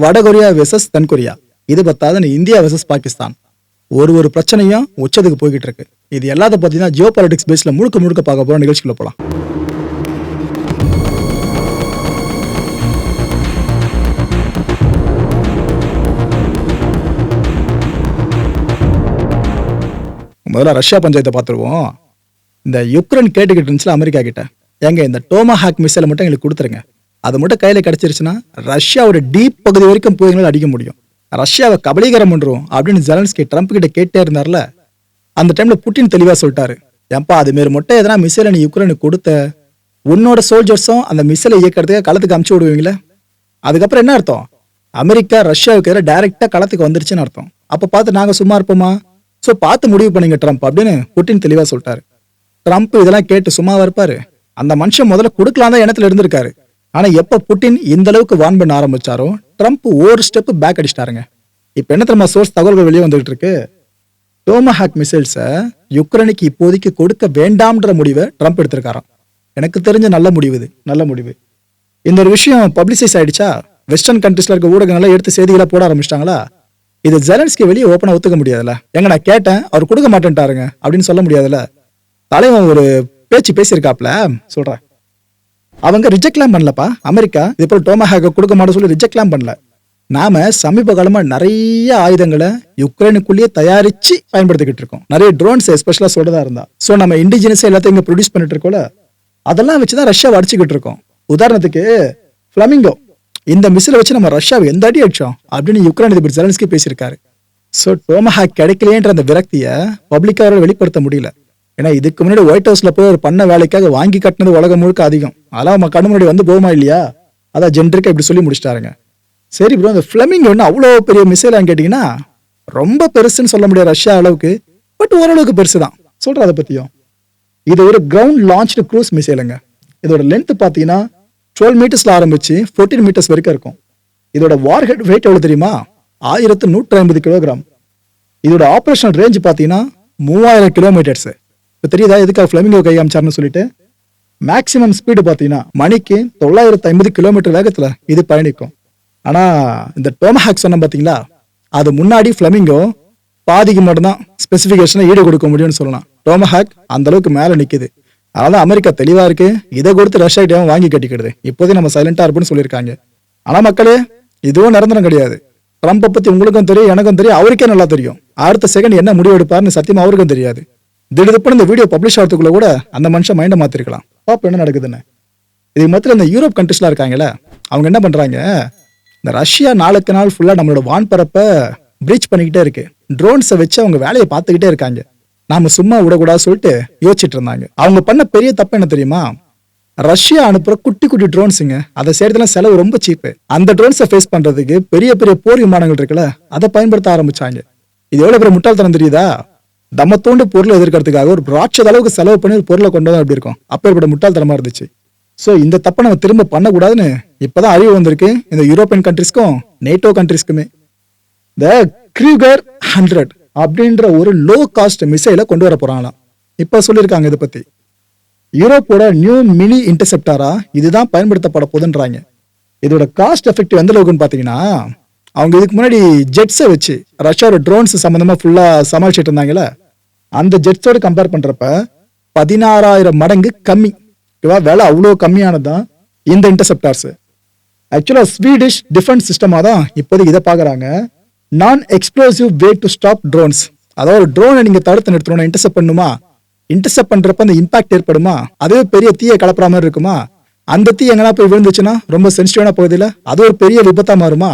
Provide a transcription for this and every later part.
வடகொரியா வெர்சஸ் தென்கொரியா இது பத்தாதுன்னு இந்தியா வெர்சஸ் பாகிஸ்தான். ஒரு ஒரு பிரச்சனையும் உச்சத்துக்கு போய்கிட்டு இருக்கு. இது எல்லாத்த பத்தி தான் ஜியோ பாலிட்டிக்ஸ் பேஸ்ல முழுக்க முழுக்க பார்க்க போற நிகழ்ச்சிக்குள்ள போலாம். முதல்ல ரஷ்யா பஞ்சாயத்தை பார்த்துருவோம். இந்த யுக்ரைன் கேட்டுக்கிட்டு இருந்துச்சுல அமெரிக்கா கிட்ட. ஏங்க இந்த டோமா ஹாக் மிசைலை மட்டும் எங்களுக்கு கொடுத்துருங்க. அது மட்டும் கையில ரஷ்யா ரஷ்யாவோட டீப் பகுதி வரைக்கும் போய் எங்களால் அடிக்க முடியும். ரஷ்யாவை கபலீகரம் பண்ணுறோம் அப்படின்னு ஜெலன்ஸ்கி ட்ரம்ப் கிட்ட கேட்டே இருந்தார்ல அந்த டைமில் புட்டின் தெளிவாக சொல்லிட்டாரு. ஏன்பா அது மாரி மட்டும் எதனா மிசைலை நீ யுக்ரைனுக்கு கொடுத்த உன்னோட சோல்ஜர்ஸும் அந்த மிசைலை இயக்கிறதுக்காக களத்துக்கு அமுச்சு விடுவீங்களே? அதுக்கப்புறம் என்ன அர்த்தம்? அமெரிக்கா ரஷ்யாவுக்கு எதிராக டைரெக்டாக களத்துக்கு வந்துருச்சுன்னு அர்த்தம். அப்போ பார்த்து நாங்கள் சும்மா இருப்போமா? ஸோ பார்த்து முடிவு பண்ணீங்க ட்ரம்ப் அப்படின்னு புட்டின் தெளிவாக சொல்லிட்டாரு. ட்ரம்ப் இதெல்லாம் கேட்டு சும்மாவாக இருப்பார். அந்த மனுஷன் முதல்ல கொடுக்கலாம் தான் இனத்துல இருந்திருக்காரு. ஆனா எப்ப புட்டின் இந்த அளவுக்கு வான் பண்ண ஆரம்பிச்சாரோ ட்ரம்ப் ஒரு ஸ்டெப் பேக் அடிச்சிட்டாருங்க. இப்ப என்ன தெரியுமா சோர்ஸ் தகவல்கள் வெளியே வந்துகிட்டு இருக்கு டோமஹாக் மிசைல்ஸை யுக்ரைனுக்கு இப்போதைக்கு கொடுக்க வேண்டாம்ன்ற முடிவை ட்ரம்ப் எடுத்திருக்காராம். எனக்கு தெரிஞ்ச நல்ல முடிவு இது நல்ல முடிவு. இந்த ஒரு விஷயம் பப்ளிசைஸ் ஆயிடுச்சா? வெஸ்டர்ன் கண்ட்ரீஸ்ல இருக்க ஊடகங்கள்லாம் எடுத்து செய்திகளை போட ஆரம்பிச்சிட்டாங்களா? இது ஜெலன்ஸ்கி வெளியே ஓப்பனா ஒத்துக்க முடியாதுல்ல. எங்க நான் கேட்டேன் அவர் கொடுக்க மாட்டேன்ட்டாருங்க அப்படின்னு சொல்ல முடியாதுல்ல. தலைவன் ஒரு பேச்சு பேசியிருக்காப்ல சொல்றேன். அவங்க ரிஜெக்ட்லாம் பண்ணலப்பா. அமெரிக்கா இது போல் டோமஹாக கொடுக்க மாட்டோம் சொல்லி ரிஜெக்ட்லாம் பண்ணல. நாம சமீப காலமா நிறைய ஆயுதங்களை யுக்ரைனுக்குள்ளேயே தயாரிச்சு பயன்படுத்திக்கிட்டு இருக்கோம். நிறைய ட்ரோன்ஸ் எஸ்பெஷலாக சொல்றதா இருந்தா. ஸோ நம்ம இண்டிஜினஸா எல்லாத்தையும் இங்க ப்ரொடியூஸ் பண்ணிட்டு இருக்கோம்ல. அதெல்லாம் வச்சுதான் ரஷ்யாவை அடிச்சுக்கிட்டு இருக்கோம். உதாரணத்துக்கு ஃபிளமிங்கோ இந்த மிசிலை வச்சு நம்ம ரஷ்யாவை எந்த அடி அடிச்சோம்? அப்படின்னு யுக்ரைன் அதிபர் ஜெலன்ஸ்கி பேசியிருக்காரு. ஸோ டோமஹாக் கிடைக்கலையேன்ற அந்த விரக்தியை பப்ளிக்காக வெளிப்படுத்த முடியல. ஏன்னா இதுக்கு முன்னாடி ஒயிட் ஹவுஸ்ல போய் ஒரு பண்ண வேலைக்காக வாங்கி கட்டினது உலகம் முழுக்க அதிகம். அதெல்லாம் நம்ம கண்ணு முன்னாடி வந்து போகுமா இல்லையா? அதான் ஜென்ரிக்கா இப்படி சொல்லி முடிச்சிட்டாருங்க. சரி ப்ரோ அந்த ஃபிளமிங் ஒன்று அவ்வளோ பெரிய மிசைலான்னு கேட்டிங்கன்னா ரொம்ப பெருசுன்னு சொல்ல முடியாது ரஷ்யா அளவுக்கு பட் ஓரளவுக்கு பெருசு தான் சொல்கிறேன் அதை பற்றியும் இது ஒரு கிரவுண்ட் லான்ச்டு க்ரூஸ் மிசைலுங்க இதோட லென்த் பார்த்தீங்கன்னா டுவெல் மீட்டர்ஸில் ஆரம்பித்து ஃபோர்டீன் மீட்டர்ஸ் வரைக்கும் இருக்கும். இதோட வார் ஹெட் வெயிட் எவ்வளோ தெரியுமா? ஆயிரத்து நூற்றி ஐம்பது கிலோகிராம் இதோட ஆப்ரேஷனல் ரேஞ்ச் பார்த்தீங்கன்னா மூவாயிரம் கிலோமீட்டர்ஸ் இப்போ தெரியுதா எதுக்காக ஃப்ளமிங்கோ கை காமிச்சாருன்னு சொல்லிட்டு? மேக்சிமம் ஸ்பீடு பார்த்தீங்கன்னா மணிக்கு தொள்ளாயிரத்து ஐம்பது கிலோமீட்டர் வேகத்தில் இது பயணிக்கும். ஆனால் இந்த டோமஹாக் சொன்ன பார்த்தீங்களா? அது முன்னாடி ஃப்ளமிங்கோ பாதிக்கு மட்டும்தான் ஸ்பெசிஃபிகேஷனை ஈடு கொடுக்க முடியும்னு சொல்லலாம். டோமஹாக் அந்த அளவுக்கு மேலே நிற்குது அதனால அமெரிக்கா தெளிவாக இருக்கு. இதை கொடுத்து ரஷ்யா கிட்டயும் வாங்கி கட்டிக்கிடுது. இப்போதே நம்ம சைலண்டாக இருப்போம்னு சொல்லியிருக்காங்க. ஆனால் மக்களே இதுவும் நிரந்தரம் கிடையாது. ட்ரம்ப்பை பற்றி உங்களுக்கும் தெரியும் எனக்கும் தெரியும் அவருக்கே நல்லா தெரியும். அடுத்த செகண்ட் என்ன முடிவு எடுப்பார்னு சத்தியமாக அவருக்கும் தெரியாது. திடீர்னு இந்த வீடியோ பப்ளிஷ் ஆகிறதுக்குள்ள கூட அந்த மனுஷன் மைண்டை மாத்திருக்கலாம். பாப்போம் என்ன நடக்குதுன்னு? இது மத்தியில் இந்த யூரோப் கண்ட்ரிஸ்லாம் இருக்காங்கல்ல அவங்க என்ன பண்ணுறாங்க இந்த ரஷ்யா நாளுக்கு நாள் ஃபுல்லாக நம்மளோட வான்பரப்பை ப்ரீச் பண்ணிக்கிட்டே இருக்கு. ட்ரோன்ஸை வச்சு அவங்க வேலையை பார்த்துக்கிட்டே இருக்காங்க. நாம சும்மா விடக்கூடாது சொல்லிட்டு யோசிச்சுட்டு இருந்தாங்க. அவங்க பண்ண பெரிய தப்பு என்ன தெரியுமா? ரஷ்யா அனுப்புற குட்டி குட்டி ட்ரோன்ஸுங்க அதை செய்யறதுல செலவு ரொம்ப சீப்பு அந்த ட்ரோன்ஸை ஃபேஸ் பண்றதுக்கு பெரிய பெரிய போர் விமானங்கள் இருக்குல்ல அதை பயன்படுத்த ஆரம்பிச்சாங்க. இது எவ்வளவு பெரிய முட்டாள்தனம் தெரியுதா? தம்மத்தோண்டு பொருளை எதிர்க்கிறதுக்காக ஒரு ராட்சத அளவுக்கு செலவு பண்ணி ஒரு பொருளை கொண்டு வந்தா அப்படி இருக்கும்? அப்பேற்பட்ட முட்டாள்தனமா இருந்துச்சு. ஸோ இந்த தப்பை நம்ம திரும்ப பண்ணக்கூடாதுன்னு இப்போதான் அறிவு வந்திருக்கு. இந்த யூரோப்பியன் கண்ட்ரிஸ்க்கும் நேட்டோ கண்ட்ரிஸ்க்குமே த க்ரூகர் ஹண்ட்ரட் அப்படின்ற ஒரு லோ காஸ்ட் மிசைலை கொண்டு வர போகிறாங்களாம் இப்போ சொல்லியிருக்காங்க இதை பற்றி யூரோப்போட நியூ மினி இன்டர்செப்டாரா இதுதான் பயன்படுத்தப்பட போதுன்றாங்க இதோட காஸ்ட் எஃபெக்ட் எந்த அளவுக்குன்னு பார்த்தீங்கன்னா அவங்க இதுக்கு முன்னாடி ஜெட்ஸை வச்சு ரஷ்யாவோட ட்ரோன்ஸ் சம்மந்தமாக ஃபுல்லாக சமாளிச்சுட்டு இருந்தாங்களே அந்த ஜெட்ஸோட கம்பேர் பண்றப்ப பதினாறாயிரம் மடங்கு கம்மி. ஓகேவா விலை அவ்வளோ கம்மியானதுதான் இந்த இன்டர்செப்டார்ஸ் ஆக்சுவலாக ஸ்வீடிஷ் டிஃபென்ஸ் சிஸ்டமாக தான் இப்போதைக்கு இதை பார்க்குறாங்க. Non explosive way to stop drones அதாவது ஒரு ட்ரோனை நீங்கள் தடுத்து நிறுத்தணும் இன்டர்செப்ட் பண்ணுமா? இன்டர்செப்ட் பண்ணுறப்ப அந்த இம்பாக்ட் ஏற்படுமா? அதுவே பெரிய தீயை கலப்புற மாதிரி இருக்குமா? அந்த தீ எங்கன்னா போய் விழுந்துச்சுன்னா ரொம்ப சென்சிட்டிவான பகுதியில் அது ஒரு பெரிய விபத்தா மாறுமா?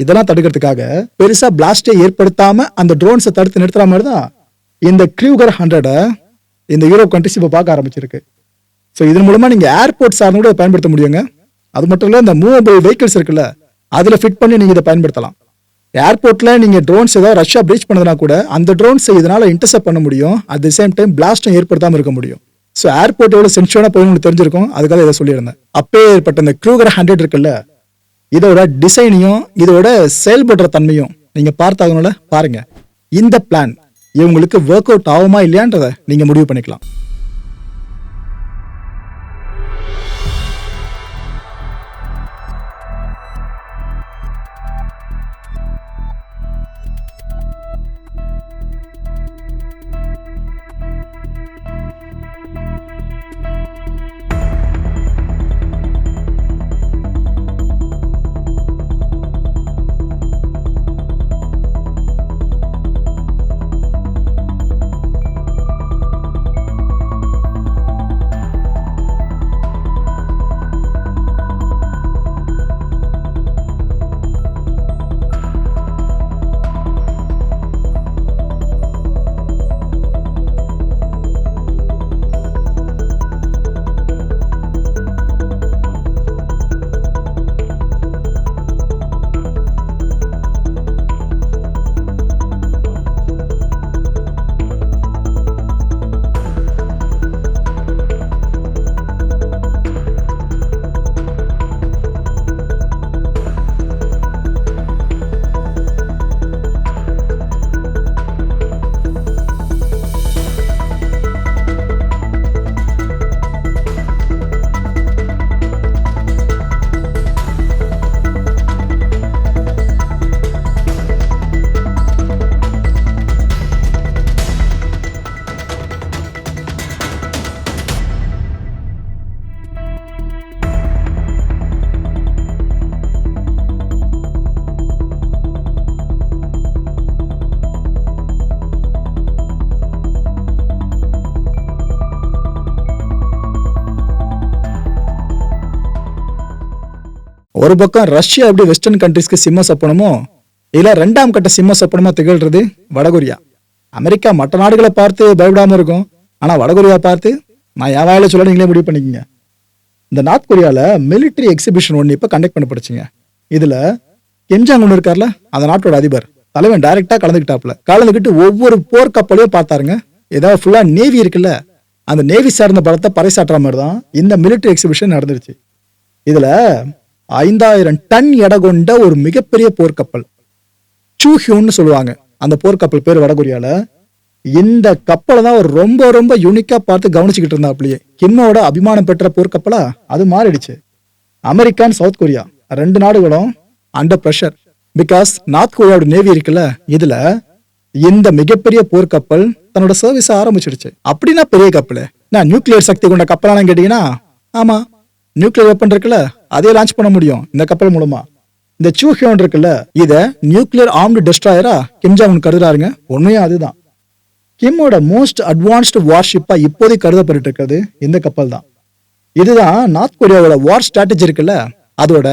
இதெல்லாம் தடுக்கிறதுக்காக பெருசாக பிளாஸ்டே ஏற்படுத்தாமல் அந்த ட்ரோன்ஸை தடுத்து நிறுத்துற மாதிரி தான் இந்த க்ரூகர் ஹண்ட்ரடை இந்த யூரோப் கண்ட்ரிஸ் இப்போ பார்க்க ஆரம்பிச்சிருக்கு. ஸோ இதன் மூலமாக நீங்கள் ஏர்போர்ட் சார்ந்து கூட பயன்படுத்த முடியுங்க. அது மட்டும் இல்லை இந்த மூவபிள் வெஹிக்கிள்ஸ் இருக்குல்ல அதில் ஃபிட் பண்ணி நீங்கள் இதை பயன்படுத்தலாம். ஏர்போர்ட்டில் நீங்கள் ட்ரோன்ஸ் ஏதாவது ரஷ்யா பிரீச் பண்ணதுனா கூட அந்த ட்ரோன்ஸை இதனால் இன்டர்செப்ட் பண்ண முடியும். அட் தி சேம் டைம் பிளாஸ்டும் ஏற்படுத்தாம இருக்க முடியும். ஸோ ஏர்போர்ட் எவ்வளோ சென்சிட்டிவான போய் தெரிஞ்சிருக்கும். அதுக்காக இதை சொல்லியிருந்தேன். அப்பே ஏற்பட்ட இந்த க்ரூகர் ஹண்ட்ரட் இருக்குல்ல இதோட டிசைனையும் இதோட செயல்படுற தன்மையும் நீங்கள் பார்த்தாகணும்ல பாருங்கள் இந்த பிளான் இவங்களுக்கு ஒர்க் அவுட் ஆகுமா இல்லையான்றதை நீங்க முடிவு பண்ணிக்கலாம். ஒரு பக்கம் ரஷ்யா எப்படி வெஸ்டர்ன் கண்ட்ரிஸ்க்கு சிம்ம சப்பனமோ இதில் ரெண்டாம் கட்ட சிம்ம சப்பனமா திகழ்றது வடகொரியா. அமெரிக்கா மற்ற நாடுகளை பார்த்து பயப்படாமல் இருக்கும். ஆனால் வடகொரியா பார்த்து நான் என் வாயில் சொல்ல நீங்களே முடிவு பண்ணிக்கங்க. இந்த நார்த் கொரியாவில் மிலிட்டரி எக்ஸிபிஷன் ஒன்று இப்போ கண்டக்ட் பண்ணப்படுச்சுங்க இதில் கெம்ஜாங் ஒன்று இருக்கார்ல அந்த நாட்டோட அதிபர். தலைவன் டைரெக்டாக கலந்துக்கிட்டாப்புல கலந்துக்கிட்டு ஒவ்வொரு போர்க்கப்பலையும் பார்த்தாருங்க. ஏதாவது ஃபுல்லாக நேவி இருக்குல்ல அந்த நேவி சார்ந்த பலத்தை பறைசாற்றுற மாதிரி தான் இந்த மிலிட்டரி எக்ஸிபிஷன் நடந்துருச்சு. இதில் ஐந்தாயிரம் டன் எடை கொண்ட ஒரு மிகப்பெரிய போர்க்கப்பல். சூஹியூன்னு சொல்லுவாங்க. அந்த போர்க்கப்பல் பேர் வடகொரியால. இந்த கப்பலை தான் அவர் ரொம்ப ரொம்ப யூனிக்கா பார்த்து கவனிச்சுக்கிட்டு இருந்தாப்லயே கிம்மோட அபிமானம் பெற்ற போர்க்கப்பலா? அது மாறிடுச்சு. America and South Korea. ரெண்டு நாடுகளும் அண்டர் ப்ரெஷர் பிகாஸ் நார்த் கொரியாவோட நேவி இருக்குல்ல இதுல இந்த மிகப்பெரிய போர்க்கப்பல் தன்னோட சர்வீஸ் ஆரம்பிச்சிடுச்சு. அப்படின்னா பெரிய கப்பல். நான் நியூக்ளியர் சக்தி கொண்ட கப்பலானு கேட்டீங்கன்னா ஆமா. நியூக்ளியர் வெப்பன் இருக்குல்ல அதே லான்ச் பண்ண முடியும் இந்த கப்பல் மூலமா. இந்த சூஹியோன் இருக்குல்ல இத நியூக்ளியர் ஆர்ம்டு டெஸ்ட்ராயரா கிம்ஜாங் கருதுறாருங்க. உண்மையா அதுதான். கிம்மோட மோஸ்ட் அட்வான்ஸ்டு வார்ஷிப்பா இப்போதைக்கு கருதப்பட்டு இருக்கிறது இந்த கப்பல் தான். இதுதான் நார்த் கொரியாவோட வார் ஸ்ட்ராட்டஜி இருக்குல்ல அதோட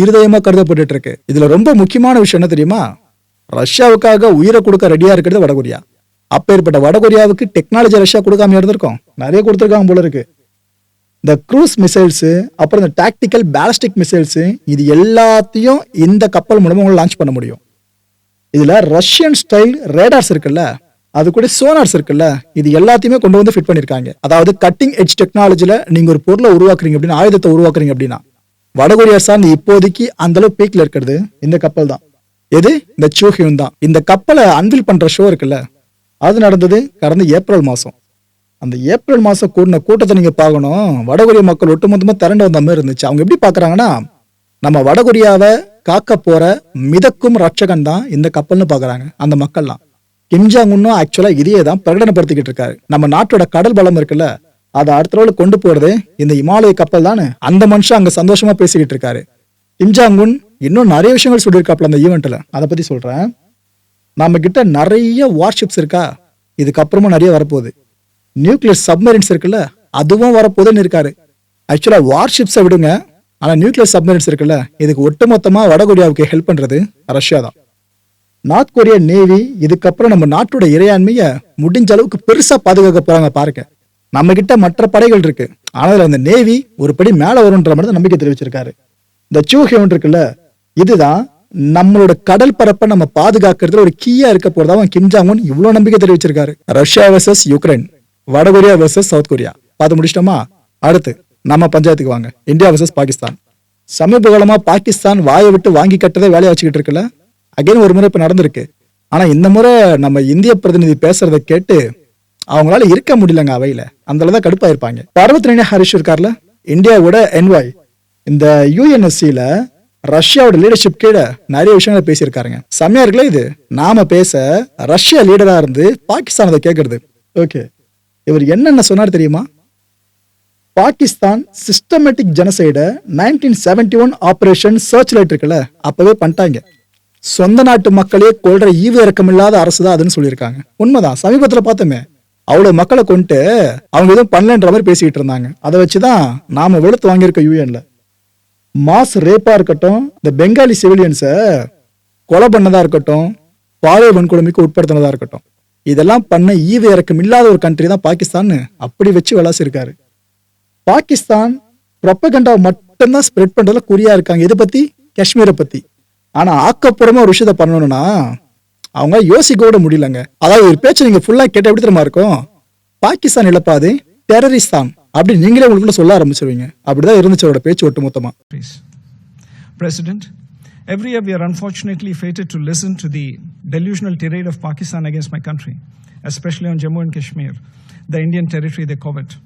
இருதயமா கருதப்பட்டு இருக்கு இதுல ரொம்ப முக்கியமான விஷயம் என்ன தெரியுமா? ரஷ்யாவுக்காக உயிரை கொடுக்க ரெடியா இருக்கிறது வடகொரியா அப்பேற்பட்ட வடகொரியாவுக்கு டெக்னாலஜி ரஷ்யா கொடுக்காம இருந்திருக்கோம். நிறைய கொடுத்துருக்காங்க போல இருக்கு. இந்த க்ரூஸ் மிசைல்ஸு அப்புறம் இந்த டாக்டிக்கல் பேலஸ்டிக் மிசைல்ஸு இது எல்லாத்தையும் இந்த கப்பல் மூலமாக உங்களால லான்ச் பண்ண முடியும். இதில் ரஷ்யன் ஸ்டைல் ரேடார்ஸ் இருக்குல்ல அது கூட சோனார்ஸ் இருக்குல்ல இது எல்லாத்தையுமே கொண்டு வந்து ஃபிட் பண்ணியிருக்காங்க அதாவது கட்டிங் எட்ஜ் டெக்னாலஜியில் நீங்கள் ஒரு பொருளை உருவாக்குறீங்க அப்படின்னு ஆயுதத்தை உருவாக்குறீங்க அப்படின்னா வடகொரியா சார்ந்து இப்போதைக்கு அந்தளவு பீக்கில் இருக்கிறது இந்த கப்பல் தான். எது? இந்த சூஹியூன் தான். இந்த கப்பலை அன்வில் பண்ணுற ஷோ இருக்குல்ல அது நடந்தது கடந்த ஏப்ரல் மாதம் அந்த ஏப்ரல் மாதம் கூடின கூட்டத்தை நீங்கள் பார்க்கணும். வடகொரிய மக்கள் ஒட்டுமொத்தமாக திரண்டு வந்த மாதிரி இருந்துச்சு. அவங்க எப்படி பார்க்குறாங்கன்னா நம்ம வடகொரியாவை காக்க போகிற மிதக்கும் ரட்சகன் தான் இந்த கப்பல்னு பார்க்குறாங்க. அந்த மக்கள்லாம். கிம்ஜாங் உன்னும் ஆக்சுவலாக இதையே தான் பிரகடனப்படுத்திக்கிட்டு இருக்காரு. நம்ம நாட்டோட கடல் பலம் இருக்குல்ல அதை அடுத்த லெவலில் கொண்டு போகிறது இந்த இமாலய கப்பல் தானே. அந்த மனுஷன் அங்கே சந்தோஷமாக பேசிக்கிட்டு இருக்காரு. கிம்ஜாங் உன் இன்னும் நிறைய விஷயங்கள் சொல்லியிருக்காப்புல அந்த ஈவெண்ட்டில் அதை பற்றி சொல்கிறேன் நம்ம கிட்ட நிறைய வார்ஷிப்ஸ் இருக்கா? இதுக்கப்புறமும் நிறைய வரப்போகுது. நியூக்ளியர் சப்மரின்ஸ் இருக்குல்ல அதுவும் வரப்போதுன்னு இருக்காரு. ஆக்சுவலாக வார்ஷிப்ஸை விடுங்க ஆனால் நியூக்ளியர் சப்மரின்ஸ் இருக்குல்ல இதுக்கு ஒட்டுமொத்தமாக வடகொரியாவுக்கு ஹெல்ப் பண்ணுறது ரஷ்யா தான். நார்த் கொரியா நேவி இதுக்கப்புறம் நம்ம நாட்டோட இறையாண்மையை முடிஞ்ச அளவுக்கு பெருசாக பாதுகாக்க போகிறாங்க பாருங்க. நம்ம கிட்ட மற்ற படைகள் இருக்கு. ஆனால் அந்த நேவி ஒரு படி மேலே வரும்ன்ற மாதிரி தான் நம்பிக்கை தெரிவிச்சிருக்காரு. இந்த சூஹியோன் இருக்குல்ல இதுதான் நம்மளோட கடல் பரப்பை நம்ம பாதுகாக்கிறதுல ஒரு கீயா இருக்க போறதாவும் கிம் இவ்வளவு நம்பிக்கை தெரிவிச்சிருக்காரு. ரஷ்யா வர்சஸ் யுக்ரைன் வடகொரியா வெர்சஸ் சவுத் கொரியா. பார்த்து முடிச்சிட்டோமா? அடுத்து நம்ம பஞ்சாயத்துக்கு வாங்க. India versus Pakistan. சமீப காலமாக பாகிஸ்தான் வாயை விட்டு வாங்கி கட்டதே வேலையை வச்சுக்கிட்டு இருக்குல்ல அகைன் ஒரு முறை இப்போ நடந்திருக்கு. ஆனால் இந்த முறை நம்ம இந்திய பிரதிநிதி பேசுறதை கேட்டு அவங்களால இருக்க முடியலங்க அவையில். அந்த தான் கடுப்பாயிருப்பாங்க. இருப்பாங்க ஹரிஷ் இருக்கார்ல? இந்தியாவோட என்வாய் இந்த யூஎன்எஸ்சியில் ரஷ்யாவோட லீடர்ஷிப் கீழே நிறைய விஷயங்களை பேசியிருக்காருங்க. செம்மையா இருக்குல்ல இது. நாம பேச ரஷ்யா லீடரா இருந்து பாகிஸ்தான் அதை கேட்கறது ஓகே இவர் என்னென்ன சொன்னார் தெரியுமா? Pakistan systematic ஜெனசைடை nineteen seventy one Operation Searchlight இருக்குல்ல அப்பவே பண்ணிட்டாங்க. சொந்த நாட்டு மக்களே கொள்ற ஈவு இறக்கமில்லாத அரசு தான் அதுன்னு சொல்லியிருக்காங்க. உண்மைதான் சமீபத்தில் பார்த்தோமே அவ்வளோ மக்களை கொண்டு அவங்க எதுவும் பண்ணலன்ற மாதிரி பேசிக்கிட்டு இருந்தாங்க. அதை வச்சு தான் நாம் வெளுத்து வாங்கியிருக்க யூஎன்ல மாஸ் ரேப்பாக இருக்கட்டும் இந்த பெங்காலி சிவிலியன்ஸை கொலை பண்ணதாக இருக்கட்டும் பாலியல் வன்கொடுமைக்கு உட்படுத்தினதாக இருக்கட்டும். இதெல்லாம் பண்ண ஈவு இறக்கம் இல்லாத ஒரு கண்ட்ரி தான் பாகிஸ்தான் அப்படி வச்சு விளாசிருக்காரு. பாகிஸ்தான் ப்ரொப்பகண்டாவை மட்டும்தான் ஸ்ப்ரெட் பண்ணுறதுல குறியாக இருக்காங்க. இதை பற்றி காஷ்மீரை பற்றி ஆனால் ஆக்கப்புறமா ஒரு விஷயத்த பண்ணணும்னா அவங்க யோசிக்க கூட முடியலங்க. அதாவது ஒரு பேச்சு நீங்கள் ஃபுல்லாக கேட்ட எப்படி தெரியுமா இருக்கும்? பாகிஸ்தான் இழப்பாது டெரரிஸ்தான் அப்படி நீங்களே உங்களுக்குள்ள சொல்ல ஆரம்பிச்சிருவீங்க. அப்படிதான் இருந்துச்சு அவரோட பேச்சு ஒட்டுமொத்தமாக President, every year we are unfortunately fated to listen to the delusional tirade of Pakistan against my country, especially on Jammu and Kashmir, the Indian territory they covet.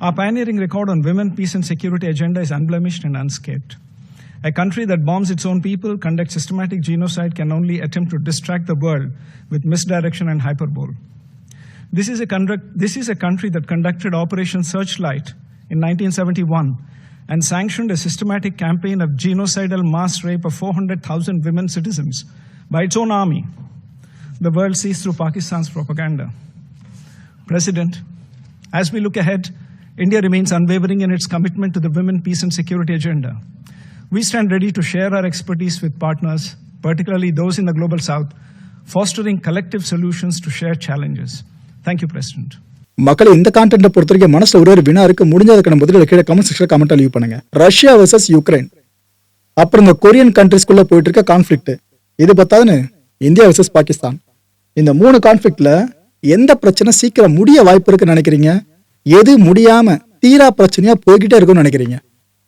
Our pioneering record on women, peace, and security agenda is unblemished and unscathed. A country that bombs its own people, conducts systematic genocide, can only attempt to distract the world with misdirection and hyperbole. This is a, conduct, this is a country that conducted Operation Searchlight in 1971 and sanctioned a systematic campaign of genocidal mass rape of 400,000 women citizens by its own army. The world sees through Pakistan's propaganda. President, as we look ahead, India remains unwavering in its commitment to the women, peace, and security agenda. We stand ready to share our expertise with partners, particularly those in the global south, fostering collective solutions to shared challenges. Thank you, President. மக்கள் இந்த கான்டென்ட்டை பொறுத்த வரைக்கும் மனசுல ஒரு ஒரு வினா இருக்கு. முடிஞ்சதுக்கான பதில் கீழே கமெண்ட் செக்ஷன் கமெண்ட் லீவ் பண்ணுங்க. ரஷ்யா வர்சஸ் யுக்ரைன் அப்புறம் இந்த கொரியன் கண்ட்ரிஸ்குள்ள போயிட்டு இருக்க கான்ஃபிளிக்ட் இது பத்தாதுன்னு இந்தியா வர்சஸ் பாகிஸ்தான் இந்த மூணு கான்ஃபிளிக்ட்ல எந்த பிரச்சனை சீக்கிரம் முடிய வாய்ப்பு இருக்குன்னு நினைக்கிறீங்க? எது முடியாம தீரா பிரச்சனையா போய்கிட்டே இருக்கும்னு நினைக்கிறீங்க?